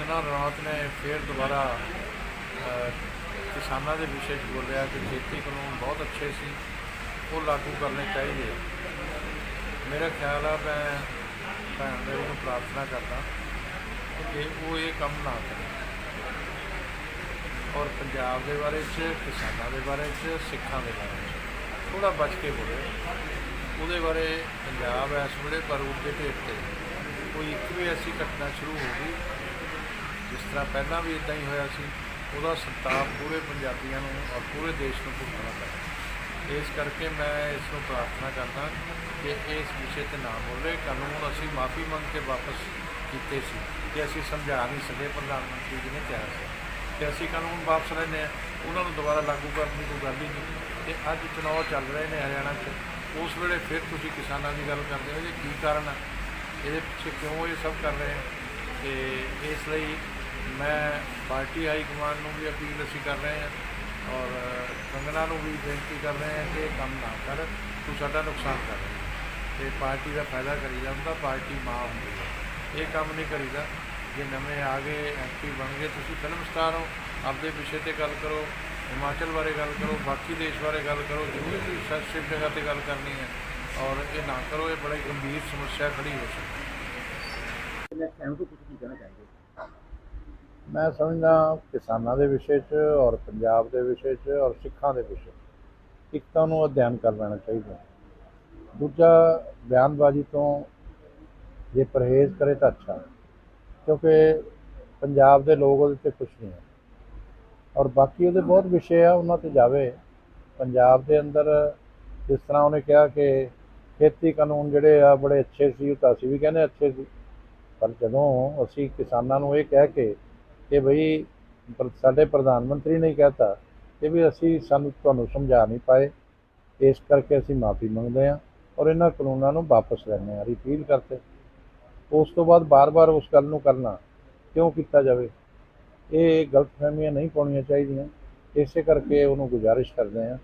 ਕੰਗਨਾ ਰਣੌਤ ਨੇ ਫਿਰ ਦੁਬਾਰਾ ਕਿਸਾਨਾਂ ਦੇ ਵਿਸ਼ੇ 'ਚ ਬੋਲਿਆ ਕਿ ਖੇਤੀ ਕਾਨੂੰਨ ਬਹੁਤ ਅੱਛੇ ਸੀ, ਉਹ ਲਾਗੂ ਕਰਨੇ ਚਾਹੀਦੇ ਮੇਰਾ ਖਿਆਲ ਆ ਮੈਂ ਭੈਣ ਮੇਰੀ ਨੂੰ ਪ੍ਰਾਰਥਨਾ ਕਰਦਾ ਕਿ ਉਹ ਇਹ ਕੰਮ ਨਾ ਕਰੇ। ਔਰ ਪੰਜਾਬ ਦੇ ਬਾਰੇ 'ਚ, ਕਿਸਾਨਾਂ ਦੇ ਬਾਰੇ 'ਚ, ਸਿੱਖਾਂ ਦੇ ਬਾਰੇ 'ਚ। ਥੋੜਾ ਬਚ ਕੇ ਬੋਲੇ। ਉਹਦੇ ਬਾਰੇ ਪੰਜਾਬ ਇਸ ਵੇਲੇ ਪਰ ਦੇ ਢੇਰ ਤੇ। ਕੋਈ ਇੱਕ ਵੀ ਐਸੀ ਘਟਨਾ ਸ਼ੁਰੂ ਹੋ ਗਈ ਜਿਸ ਤਰ੍ਹਾਂ ਪਹਿਲਾਂ ਵੀ ਇਦਾਂ ਹੀ ਹੋਇਆ ਸੀ, ਉਹਦਾ ਸੰਤਾਪ ਪੂਰੇ ਪੰਜਾਬੀਆਂ ਨੂੰ ਔਰ ਪੂਰੇ ਦੇਸ਼ ਨੂੰ ਭੁਗਤਣਾ ਪਿਆ ਇਸ ਕਰਕੇ ਮੈਂ ਇਸ ਨੂੰ ਪ੍ਰਾਰਥਨਾ ਕਰਦਾ ਕਿ ਇਸ ਵਿਸ਼ੇ ਤੇ ਨਾ ਬੋਲੇ। ਕਾਨੂੰਨ ਅਸੀਂ ਮਾਫੀ ਮੰਗ ਕੇ ਵਾਪਸ ਕੀਤੇ ਸੀ ਕਿ ਅਸੀਂ ਸਮਝਾ ਨਹੀਂ ਸਕੇ ਪ੍ਰਧਾਨ ਮੰਤਰੀ ਜੀ ਨੇ ਕਿਹਾ ਸੀ। ਕਿ ਅਸੀਂ ਕਾਨੂੰਨ ਵਾਪਸ ਲੈਂਦੇ ਹਾਂ। ਉਹਨਾਂ ਨੂੰ ਦੁਬਾਰਾ ਲਾਗੂ ਕਰਨ ਦੀ ਕੋਈ ਗੱਲ ਹੀ ਨਹੀਂ। ਤੇ ਅੱਜ ਚੁਣਾਵ ਚੱਲ ਰਹੇ ਨੇ ਹਰਿਆਣਾ 'ਚ। ਉਸ ਵੇਲੇ ਫਿਰ ਤੁਸੀਂ ਕਿਸਾਨਾਂ ਦੀ ਗੱਲ ਕਰਦੇ ਹੋ ਜੀ ਕੀ ਕਾਰਨ ਆ? ਇਹਦੇ ਪਿੱਛੇ ਕਿਉਂ ਇਹ ਸਭ ਕਰ ਰਹੇ ਹੈ ਤੇ ਇਸ ਲਈ ਮੈਂ ਪਾਰਟੀ ਹਾਈ ਕਮਾਂਡ ਨੂੰ ਵੀ ਅਪੀਲ ਅਸੀਂ ਕਰ ਰਹੇ ਹਾਂ ਔਰ ਕੰਗਨਾ ਨੂੰ ਵੀ ਬੇਨਤੀ ਕਰ ਰਹੇ ਹਾਂ ਕਿ ਇਹ ਕੰਮ ਨਾ ਕਰ, ਤੂੰ ਸਾਡਾ ਨੁਕਸਾਨ ਕਰ। ਰਿਹਾ ਤੇ ਪਾਰਟੀ ਦਾ ਫਾਇਦਾ ਕਰੀ ਜਾਂਦਾ ਪਾਰਟੀ ਮਾਂ ਹੁੰਦੀ ਹੈ। ਇਹ ਕੰਮ ਨਹੀਂ ਕਰੀਦਾ। ਜੇ ਨਵੇਂ ਆ ਗਏ ਐਮਪੀ ਬਣ ਗਏ, ਤੁਸੀਂ ਫਿਲਮ ਸਟਾਰ ਹੋ, ਆਪਦੇ ਵਿਸ਼ੇ ਤੇ ਗੱਲ ਕਰੋ, ਹਿਮਾਚਲ ਬਾਰੇ ਗੱਲ ਕਰੋ, ਬਾਕੀ ਦੇਸ਼ ਬਾਰੇ ਗੱਲ ਕਰੋ ਜੋ ਵੀ ਤੁਸੀਂ ਸੈਂਸਿਟਿਵ ਜਗ੍ਹਾ ਤੇ ਗੱਲ ਕਰਨੀ ਹੈ, ਔਰ ਇਹ ਨਾ ਕਰੋ, ਇਹ ਬੜੀ ਗੰਭੀਰ ਸਮੱਸਿਆ ਖੜੀ ਹੋ ਸਕਦੀ ਹੈ। ਮੈਂ ਕਹਿਣਾ ਚਾਹੁੰਦੇ ਮੈਂ ਸਮਝਦਾ ਕਿਸਾਨਾਂ ਦੇ ਵਿਸ਼ੇ 'ਚ ਔਰ ਪੰਜਾਬ ਦੇ ਵਿਸ਼ੇ 'ਚ ਔਰ ਸਿੱਖਾਂ ਦੇ ਵਿਸ਼ੇ 'ਚ ਇੱਕ ਤਾਂ ਉਹਨੂੰ ਅਧਿਐਨ ਕਰ ਲੈਣਾ ਚਾਹੀਦਾ ਦੂਜਾ, ਬਿਆਨਬਾਜ਼ੀ ਤੋਂ ਜੇ ਪਰਹੇਜ਼ ਕਰੇ ਤਾਂ ਅੱਛਾ ਕਿਉਂਕਿ ਪੰਜਾਬ ਦੇ ਲੋਕ ਉਹਦੇ ਤੇ ਖੁਸ਼ ਨਹੀਂ ਹੈ। ਔਰ ਬਾਕੀ ਉਹਦੇ ਬਹੁਤ ਵਿਸ਼ੇ ਆ, ਉਹਨਾਂ ਤੇ ਜਾਵੇ। ਪੰਜਾਬ ਦੇ ਅੰਦਰ ਜਿਸ ਤਰ੍ਹਾਂ ਉਹਨੇ ਕਿਹਾ ਕਿ ਖੇਤੀ ਕਾਨੂੰਨ ਜਿਹੜੇ ਆ ਬੜੇ ਅੱਛੇ ਸੀ, ਉਹ ਤਾਂ ਅਸੀਂ ਵੀ ਕਹਿੰਦੇ ਅੱਛੇ ਸੀ। ਪਰ ਜਦੋਂ ਅਸੀਂ ਕਿਸਾਨਾਂ ਨੂੰ ਇਹ ਕਹਿ ਕੇ ਕਿ ਭਈ ਸਾਡੇ ਪ੍ਰਧਾਨ ਮੰਤਰੀ ਨੇ ਕਹਿਤਾ ਕਿ ਵੀ ਅਸੀਂ ਸਾਨੂੰ ਤੁਹਾਨੂੰ ਸਮਝਾ ਨਹੀਂ ਪਾਏ। ਇਸ ਕਰਕੇ ਅਸੀਂ ਮਾਫੀ ਮੰਗਦੇ ਹਾਂ ਔਰ ਇਹਨਾਂ ਕਾਨੂੰਨਾਂ ਨੂੰ ਵਾਪਸ ਲੈਣੇ ਆ ਰਿਪੀਲ ਕਰਤੇ। ਉਸ ਤੋਂ ਬਾਅਦ ਬਾਰ-ਬਾਰ ਉਸ ਗੱਲ ਨੂੰ ਕਰਨਾ ਕਿਉਂ ਕੀਤਾ ਜਾਵੇ? ਇਹ ਗਲਤਫਹਿਮੀਆਂ ਨਹੀਂ ਪਾਉਣੀਆਂ ਚਾਹੀਦੀਆਂ। ਇਸੇ ਕਰਕੇ ਉਹਨੂੰ ਗੁਜ਼ਾਰਿਸ਼ ਕਰਦੇ ਹਾਂ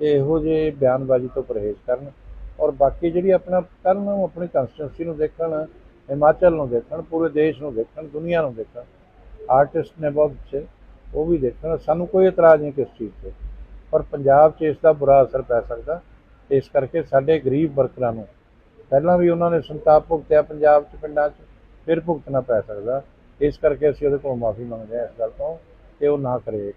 ਕਿ ਇਹੋ ਜਿਹੇ ਬਿਆਨਬਾਜ਼ੀ ਤੋਂ ਪਰਹੇਜ਼ ਕਰਨ ਔਰ ਬਾਕੀ ਜਿਹੜੀ ਆਪਣਾ ਕਰਨ ਉਹ ਆਪਣੀ ਕੰਸਟੀਟਿਊਂਸੀ ਨੂੰ ਦੇਖਣ, ਹਿਮਾਚਲ ਨੂੰ ਦੇਖਣ, ਪੂਰੇ ਦੇਸ਼ ਨੂੰ ਦੇਖਣ, ਦੁਨੀਆ ਨੂੰ ਦੇਖਣ। ਆਰਟਿਸਟ ਨੇ ਬਹੁਤ ਅੱਛੇ ਉਹ ਵੀ ਦੇਖਣ। ਸਾਨੂੰ ਕੋਈ ਇਤਰਾਜ਼ ਨਹੀਂ ਕਿਸ ਚੀਜ਼ ਤੇ। ਪਰ ਪੰਜਾਬ 'ਚ ਇਸ ਦਾ ਬੁਰਾ ਅਸਰ ਪੈ ਸਕਦਾ। ਇਸ ਕਰਕੇ ਸਾਡੇ ਗਰੀਬ ਵਰਕਰਾਂ ਨੂੰ ਪਹਿਲਾਂ ਵੀ ਉਹਨਾਂ ਨੇ ਸੰਤਾਪ ਭੁਗਤਿਆ ਪੰਜਾਬ 'ਚ, ਪਿੰਡਾਂ 'ਚ, ਫਿਰ ਭੁਗਤਣਾ ਪੈ ਸਕਦਾ। ਇਸ ਕਰਕੇ ਅਸੀਂ ਉਹਦੇ ਕੋਲ ਮਾਫੀ ਮੰਗਦੇ ਹਾਂ ਇਸ ਗੱਲ ਤੋਂ, ਕਿ ਉਹ ਨਾ ਕਰੇ